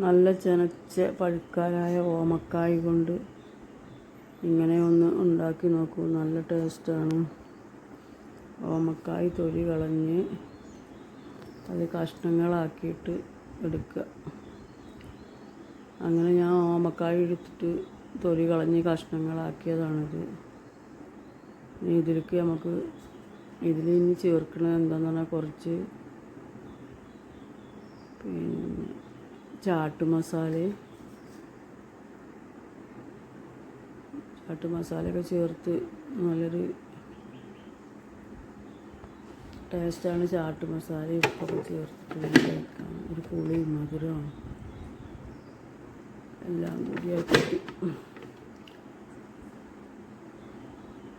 നല്ല ചെനച്ച പഴുക്കാരായ ഓമക്കായ കൊണ്ട് ഇങ്ങനെ ഒന്ന് ഉണ്ടാക്കി നോക്കൂ. നല്ല ടേസ്റ്റാണ്. ഓമക്കായ് തൊലി കളഞ്ഞ് അത് കഷ്ണങ്ങളാക്കിയിട്ട് എടുക്കുക. അങ്ങനെ ഞാൻ ഓമക്കായ് എടുത്തിട്ട് തൊലി കളഞ്ഞ് കഷ്ണങ്ങളാക്കിയതാണിത്. ഇതിലേക്ക് നമുക്ക് ഇതിൽ ഇനി ചേർക്കണത് എന്താണെന്ന് പറഞ്ഞാൽ കുറച്ച് പിന്നെ ചാട്ട് മസാല. ചാട്ട് മസാലയൊക്കെ ചേർത്ത് നല്ലൊരു ടേസ്റ്റാണ് ചാട്ട് മസാല. ഉപ്പൊക്കെ കഴിക്കാൻ ഒരു പുളിയും മധുരമാണ് എല്ലാം കൂടി ആക്കിയിട്ട്.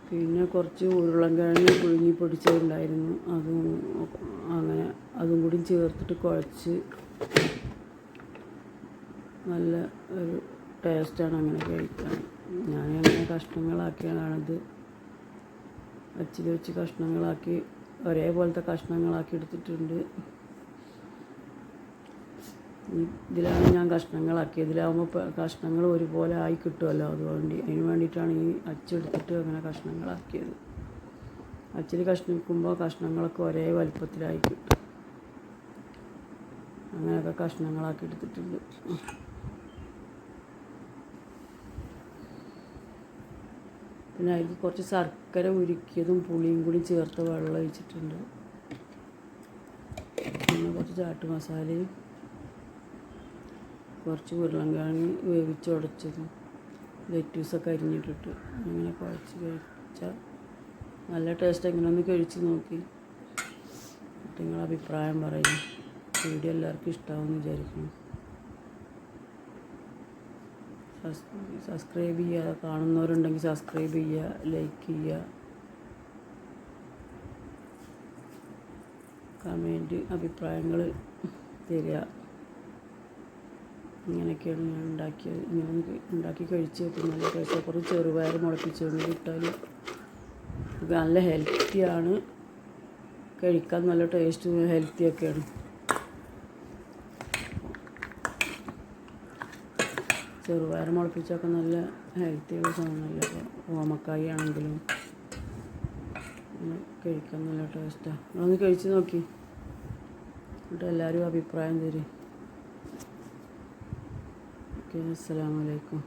പിന്നെ കുറച്ച് ഉരുളൻകിഴങ്ങ് പുഴുങ്ങി പൊടിച്ചതുണ്ടായിരുന്നു. അതും അങ്ങനെ അതും കൂടി ചേർത്തിട്ട് കുഴച്ച് നല്ല ഒരു ടേസ്റ്റാണ് അങ്ങനെ കഴിക്കാൻ. ഞാൻ അങ്ങനെ കഷ്ണങ്ങളാക്കിയാണിത് അച്ചിൽ വെച്ച് കഷ്ണങ്ങളാക്കി ഒരേപോലത്തെ കഷ്ണങ്ങളാക്കി എടുത്തിട്ടുണ്ട്. ഇതിലാണ് ഞാൻ കഷ്ണങ്ങളാക്കിയത് ഇതിലാവുമ്പോൾ കഷ്ണങ്ങൾ ഒരുപോലെ ആയി കിട്ടുമല്ലോ അതുകൊണ്ട് അതിന് വേണ്ടിയിട്ടാണ് ഈ അച്ചെടുത്തിട്ട് അങ്ങനെ കഷ്ണങ്ങളാക്കിയത്. അച്ചിൽ കഷ്ണിക്കുമ്പോൾ കഷ്ണങ്ങളൊക്കെ ഒരേ വലുപ്പത്തിലായി കിട്ടും. അങ്ങനെയൊക്കെ കഷ്ണങ്ങളാക്കി എടുത്തിട്ടുണ്ട്. പിന്നെ അതിൽ കുറച്ച് ശർക്കര ഉരുക്കിയതും പുളിയും കൂടി ചേർത്ത് വെള്ളം ഒഴിച്ചിട്ടുണ്ട്. പിന്നെ കുറച്ച് ചാട്ട് മസാലയും കുറച്ച് ഉരുളൻകിഴങ്ങ് വേവിച്ചുടച്ചതും ലെറ്റൂസൊക്കെ അരിഞ്ഞിട്ടിട്ട് അങ്ങനെ കുഴച്ച് കഴിച്ചാൽ നല്ല ടേസ്റ്റ് എങ്ങനെ ഒന്ന് കഴിച്ച് നോക്കി. നിങ്ങളുടെ അഭിപ്രായം പറയും. വീഡിയോ എല്ലാവർക്കും ഇഷ്ടമാവുമെന്ന് വിചാരിക്കുന്നു. സബ്സ്ക്രൈബ് ചെയ്യുക കാണുന്നവരുണ്ടെങ്കിൽ സബ്സ്ക്രൈബ് ചെയ്യുക ലൈക്ക് ചെയ്യുക. കമന്റ് അഭിപ്രായങ്ങൾ തരിക. ഇങ്ങനെയൊക്കെയാണ് ഞാൻ ഉണ്ടാക്കിയത്. ഇങ്ങനെ ഉണ്ടാക്കി കഴിച്ച് പിന്നെ കഴിച്ചാൽ കുറച്ച് ചെറുപയർ മുളപ്പിച്ചുകൊണ്ട് ഇട്ടാൽ നല്ല ഹെൽത്തിയാണ് കഴിക്കാൻ നല്ല ടേസ്റ്റും ഹെൽത്തിയൊക്കെയാണ് ചെറുപയർ മുളപ്പിച്ചൊക്കെ നല്ല ഹെൽത്തിയുള്ള സാധനമല്ല? ഓമക്കായി ആണെങ്കിലും കഴിക്കാൻ നല്ല ടേസ്റ്റാണ് നിങ്ങളൊന്ന് കഴിച്ച് നോക്കി. എന്നിട്ട് എല്ലാവരും അഭിപ്രായം തരും. ഓക്കെ അസ്സാം വലൈക്കും